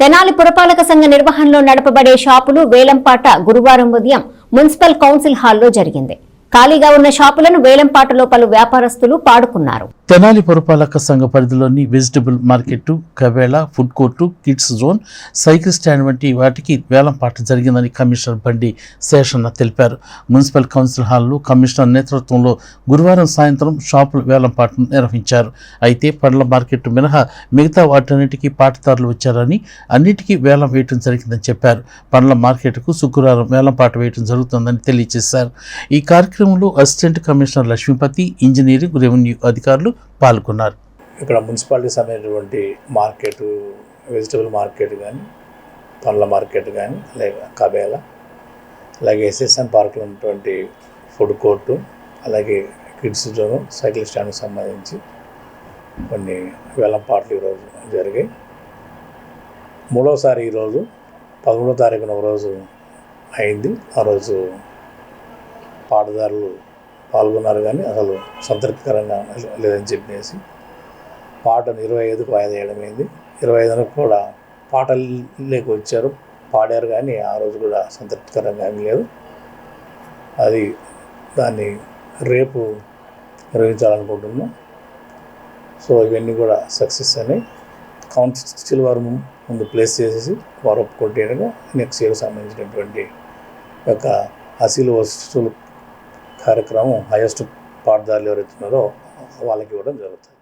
తెనాలి పురపాలక సంఘ నిర్వహణలో నడపబడే షాపులు వేలంపాట గురువారం ఉదయం మున్సిపల్ కౌన్సిల్ హాల్లో జరిగింది. ఖాళీగా ఉన్న షాపులను వేలంపాటలో పలు వ్యాపారస్తులు పాడుకున్నారు. తెనాలి పురపాలక సంఘ పరిధిలోని vegetable market కవేళ food court kids zone cycle stand వంటి వాటికి వేలంపాట జరిగిందని కమిషనర్ బండి శేషన్న తెలిపారు. మున్సిపల్ కౌన్సిల్ హాల్లో కమిషనర్ నేతృత్వంలో గురువారం సాయంత్రం షాపుల వేలంపాటను నిర్వహించారు. అయితే పండ్ల మార్కెట్ మినహా మిగతా వాటన్నిటికీ పాటదారులు వచ్చారని అన్నిటికీ వేలం వేయటం జరిగిందని చెప్పారు. పండ్ల మార్కెట్కు శుక్రవారం వేలంపాట వేయటం జరుగుతుందని తెలియజేశారు. ఈ కార్యక్రమంలో assistant commissioner Lakshmipathi engineering revenue అధికారులు పాల్గొన్నారు. ఇక్కడ మున్సిపాలిటీ సంబంధించినటువంటి మార్కెట్ వెజిటబుల్ మార్కెట్ కానీ పండ్ల మార్కెట్ కానీ అలాగే కబేల అలాగే ఎస్ఎస్ఎన్ పార్క్లో ఉన్నటువంటి ఫుడ్ కోర్టు అలాగే కిడ్స్ జోన్ సైకిల్ స్టాండ్కి సంబంధించి కొన్ని వేలం పాటలు ఈరోజు జరిగాయి. మూడోసారి ఈరోజు పదమూడో తారీఖున ఒక రోజు అయింది. ఆ రోజు పాటదారులు పాల్గొన్నారు కానీ అసలు సంతృప్తికరంగా లేదని చెప్పేసి పాటను ఇరవై ఐదుకు వాయిదా వేయడం అయింది ఇరవై ఐదునకు కూడా పాటలేకి వచ్చారు. పాడారు కానీ ఆ రోజు కూడా సంతృప్తికరంగా ఏమీ లేదు. అది దాన్ని రేపు నిర్వహించాలనుకుంటున్నాం. సో ఇవన్నీ కూడా సక్సెస్ అని కౌన్సిల్ వారు ముందు ప్లేస్ చేసేసి వారు ఒప్పుకుంటే నెక్స్ట్ ఇయర్ సంబంధించినటువంటి యొక్క అసీలు వస్తువులు కార్యక్రమం హైయెస్ట్ పాటదారులు ఎవరైతున్నారో వాళ్ళకి ఇవ్వడం జరుగుతుంది.